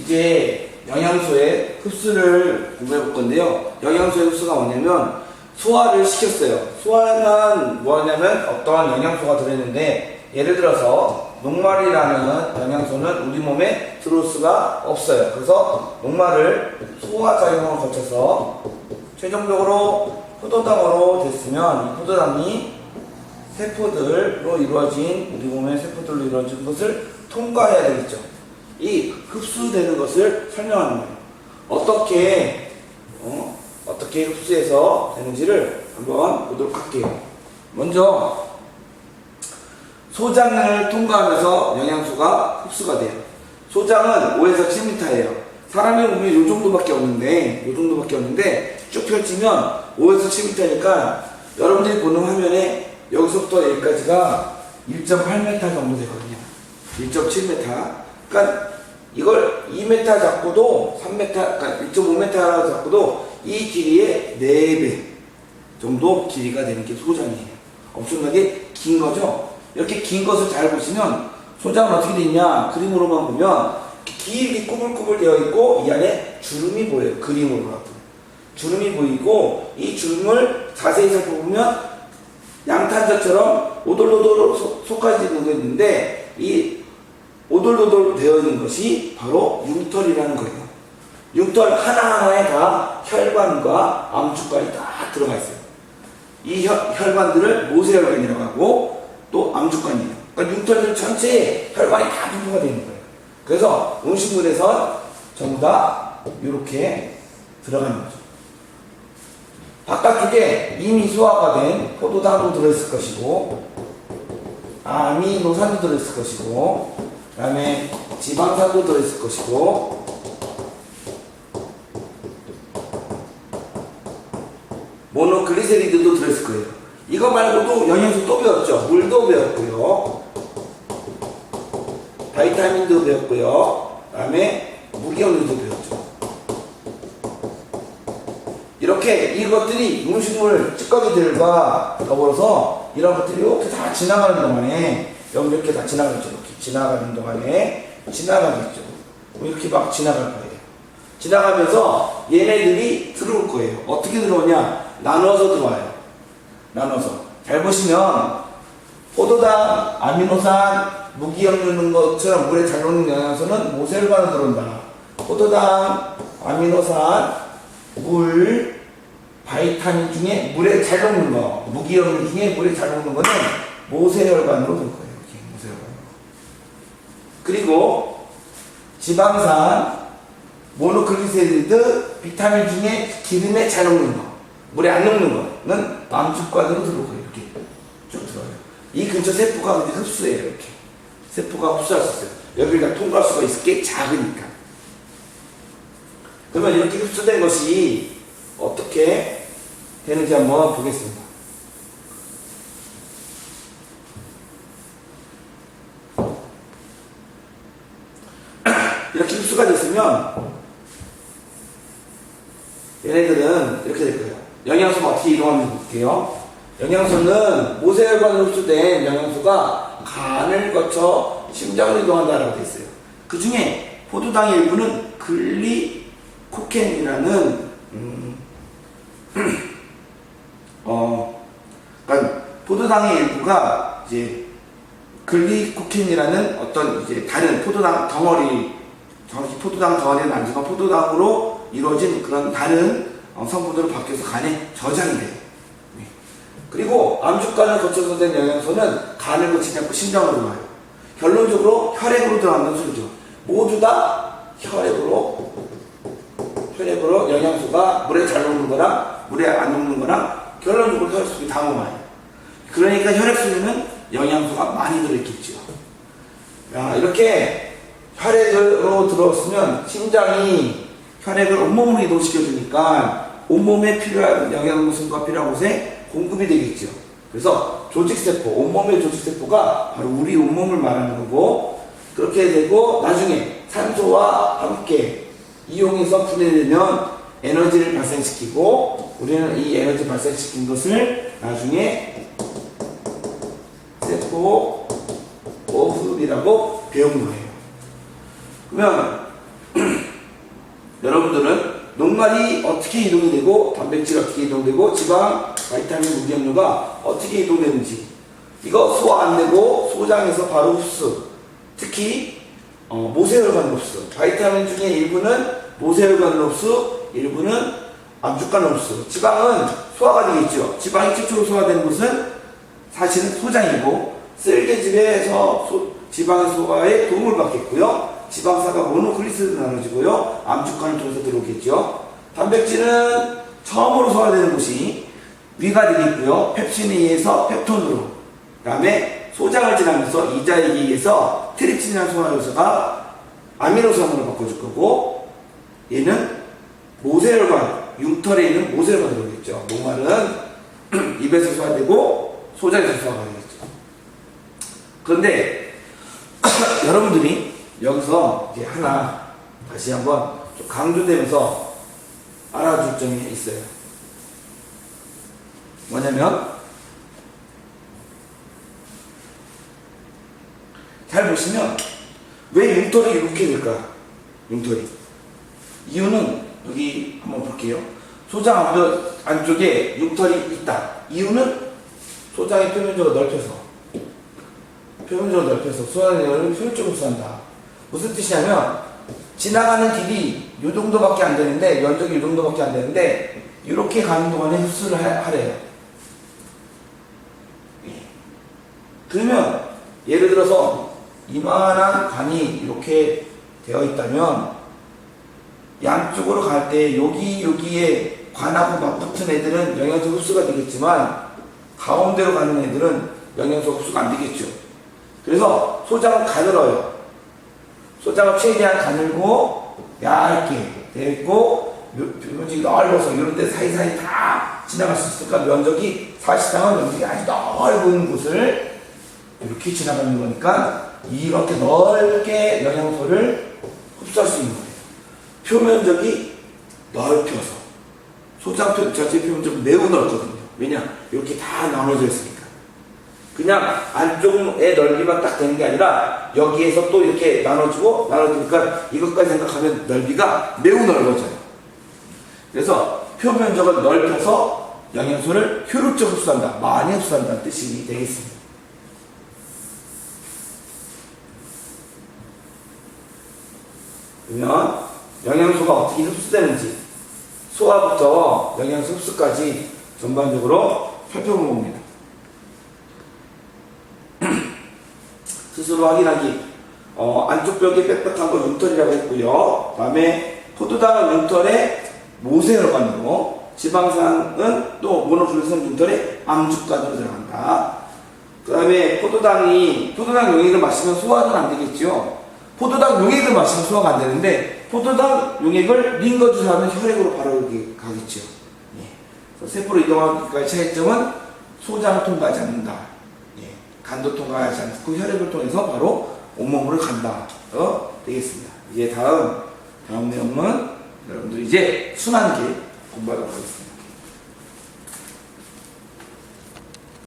이제 영양소의 흡수를 공부해 볼 건데요. 영양소의 흡수가 뭐냐면 소화를 시켰어요. 소화는 뭐냐면 어떠한 영양소가 들어있는데 예를 들어서 녹말이라는 영양소는 우리 몸에 들어올 수가 없어요. 그래서 녹말을 소화 작용을 거쳐서 최종적으로 포도당으로 됐으면 이 포도당이 세포들로 이루어진 우리 몸의 세포들로 이루어진 것을 통과해야 되겠죠. 이 흡수되는 것을 설명하는 거예요. 어떻게 어, 어떻게 흡수해서 되는지를 한번 보도록 할게요. 먼저 소장을 통과하면서 영양소가 흡수가 돼요. 소장은 5에서 7m예요. 사람의 몸이 이 정도밖에 없는데, 이 정도밖에 없는데, 쭉 펼치면 5에서 7m니까 여러분들이 보는 화면에 여기서부터 여기까지가 1.8m 정도 되거든요. 1.7m. 그러니까 이걸 2m 잡고도 3m, 그러니까 1.5m 잡고도 이 길이의 4배 정도 길이가 되는 게 소장이에요. 엄청나게 긴 거죠? 이렇게 긴 것을 잘 보시면 소장은 어떻게 되어 있냐? 그림으로만 보면 길이 꾸불꾸불 되어 있고 이 안에 주름이 보여요. 그림으로. 주름이 보이고 이 주름을 자세히 살펴보면 양탄자처럼 오돌오돌 소- 속까지 되어 있는데 이 오돌오돌 되어 있는 것이 바로 융털이라는 거예요. 융털 하나하나에 다 혈관과 암축관이 다 들어가 있어요. 이 혈, 혈관들을 모세혈관이라고 하고 또 암축관이에요. 그러니까 융털들 전체에 혈관이 다 분포가 되어 있는 거예요. 그래서 음식물에서 전부 다 이렇게 들어가는 거죠. 바깥쪽에 이미 소화가 된 포도당도 들어있을 것이고 아미노산도 들어있을 것이고 그 다음에 지방산도 들어있을 것이고 모노글리세리드도 들어있을 거예요. 이거 말고도 영양소 또 배웠죠. 물도 배웠고요. 바이타민도 배웠고요. 그 다음에 무기영양도 배웠죠. 이렇게 이것들이 음식물 찌꺼기들과 더불어서 이런 것들이 이렇게 다 지나가는 동안에 여기 이렇게 다 지나가죠. 이렇게 지나가는 동안에 지나가겠죠. 뭐 이렇게 막 지나갈 거예요. 지나가면서 얘네들이 들어올 거예요. 어떻게 들어오냐? 나눠서 들어와요. 나눠서. 잘 보시면 포도당, 아미노산, 무기염 넣는 것처럼 물에 잘 녹는 영양소는 모세혈관으로 들어온다. 포도당, 아미노산, 물, 바이타민 중에 물에 잘 녹는 거, 무기염 중에 물에 잘 녹는 거는 모세혈관으로 들 거예요. 이렇게 모세혈관으로. 그리고 지방산, 모노클리세리드, 비타민 중에 기름에 잘 녹는 거, 물에 안 녹는 거는 암축관으로 들어오고 이렇게 쭉 들어요. 이 근처 세포가 흡수해요 이렇게. 세포가 흡수할 수 있어요. 여기가 통과할 수가 있을 게 작으니까. 그러면 이렇게 흡수된 것이 어떻게 되는지 한번 보겠습니다. 이렇게 흡수가 됐으면 얘네들은 이렇게 될 거예요. 영양소가 어떻게 이동하는지 볼게요. 영양소는 모세혈관으로 흡수된 영양소가 간을 거쳐 심장을 이동한다라고 되어 있어요. 그 중에 포도당의 일부는 글리코켄이라는 음, 어, 그러니까 포도당의 일부가 이제 글리코켄이라는 어떤 이제 다른 포도당 덩어리 정확히 포도당 덩어리는 아니지만 포도당으로 이루어진 그런 다른 어, 성분으로 바뀌어서 간에 저장이 돼요. 네. 그리고 암축간을 거쳐서 된 영양소는 간을 거치지 않고 심장으로 와요. 결론적으로 혈액으로 들어간다는 소리죠. 모두 다 혈액으로 혈액으로 영양소가 물에 잘 녹는 거랑 물에 안 녹는 거랑 결론적으로 혈액 속에 다 녹아요. 그러니까 혈액 속에는 영양소가 많이 들어있겠죠. 야, 이렇게 혈액으로 들어왔으면 심장이 혈액을 온몸으로 이동시켜주니까 온몸에 필요한 영양분과 필요한 곳에 공급이 되겠죠. 그래서 조직세포, 온몸의 조직세포가 바로 우리 온몸을 말하는 거고 그렇게 되고 나중에 산소와 함께 이용해서 분해되면 에너지를 발생시키고 우리는 이 에너지 발생시킨 것을 나중에 세포 오흡이라고 배운 거예요. 그러면 용말이 어떻게 이동이 되고 단백질 어떻게 이동되고 지방, 바이타민, 무기염료가 어떻게 이동되는지 이거 소화 안 되고 소장에서 바로 흡수. 특히 어, 모세혈관 흡수. 바이타민 중에 일부는 모세혈관 흡수 일부는 암축관 흡수. 지방은 소화가 되겠죠. 지방이 최초로 소화되는 곳은 사실은 소장이고 쓸개집에서 소- 지방 소화에 도움을 받겠고요. 지방사가 모노클리스로 나눠지고요. 암축관을 통해서 들어오겠죠. 단백질은 처음으로 소화되는 곳이 위가 되겠고요. 펩신에 의해서 펩톤으로 그 다음에 소장을 지나면서 이자에 의해서 트립신이라는 소화 요소가 아미노산으로 바꿔줄 거고 얘는 모세혈관, 융털에 있는 모세혈관 들어오겠죠. 목말은 입에서 소화되고 소장에서 소화가 되겠죠. 그런데 여러분들이 여기서 이제 하나 다시 한번 좀 강조되면서 알아줄 점이 있어요. 뭐냐면 잘 보시면 왜 융털이 이렇게 될까? 융털이 이유는 여기 한번 볼게요. 소장 안쪽- 안쪽에 융털이 있다. 이유는 소장의 표면적으로 넓혀서 표면적으로 넓혀서 소화내를 효율적으로 쏜다. 무슨 뜻이냐면 지나가는 길이 이 정도밖에 안 되는데 면적이 이 정도밖에 안 되는데 이렇게 가는 동안에 흡수를 하, 하래요. 예. 그러면 예를 들어서 이만한 관이 이렇게 되어 있다면 양쪽으로 갈 때 여기 여기에 관하고 맞붙은 애들은 영양소 흡수가 되겠지만 가운데로 가는 애들은 영양소 흡수가 안 되겠죠. 그래서 소장은 가늘어요. 소장을 최대한 가늘고 얇게 되고 면적이 넓어서 이런 데 사이사이 다 지나갈 수 있으니까 면적이 사실상은 면적이 아주 넓은 곳을 이렇게 지나가는 거니까 이렇게 넓게 영양소를 흡수할 수 있는 거예요. 표면적이 넓혀서 소장 표, 전체 표면적은 매우 넓거든요. 왜냐? 이렇게 다 나눠져 있으니까. 그냥 안쪽의 넓이만 딱 되는 게 아니라 여기에서 또 이렇게 나눠주고 나눠주니까 이것까지 생각하면 넓이가 매우 넓어져요. 그래서 표면적을 넓혀서 영양소를 효율적으로 흡수한다. 많이 흡수한다는 뜻이 되겠습니다. 그러면 영양소가 어떻게 흡수되는지 소화부터 영양소 흡수까지 전반적으로 살펴본 겁니다. 스스로 확인하기. 어, 안쪽 벽에 빽빽한 거 융털이라고 했고요. 다음에 포도당은 융털의 모세혈관으로, 지방산은 또 모노클로산 융털의 암축관으로 들어간다. 그 다음에 포도당이, 포도당 용액을 마시면 소화는 안 되겠죠. 포도당 용액을 마시면 소화가 안 되는데, 포도당 용액을 링거 주사하면 혈액으로 바로 가겠죠. 예. 세포로 이동하기까지 차이점은 소장을 통과하지 않는다. 예. 간도 통과하지 않고 혈액을 통해서 바로 온몸으로 간다. 어? 되겠습니다. 이제 다음, 다음 내용은 여러분들 이제 순환기 공부하도록 하겠습니다.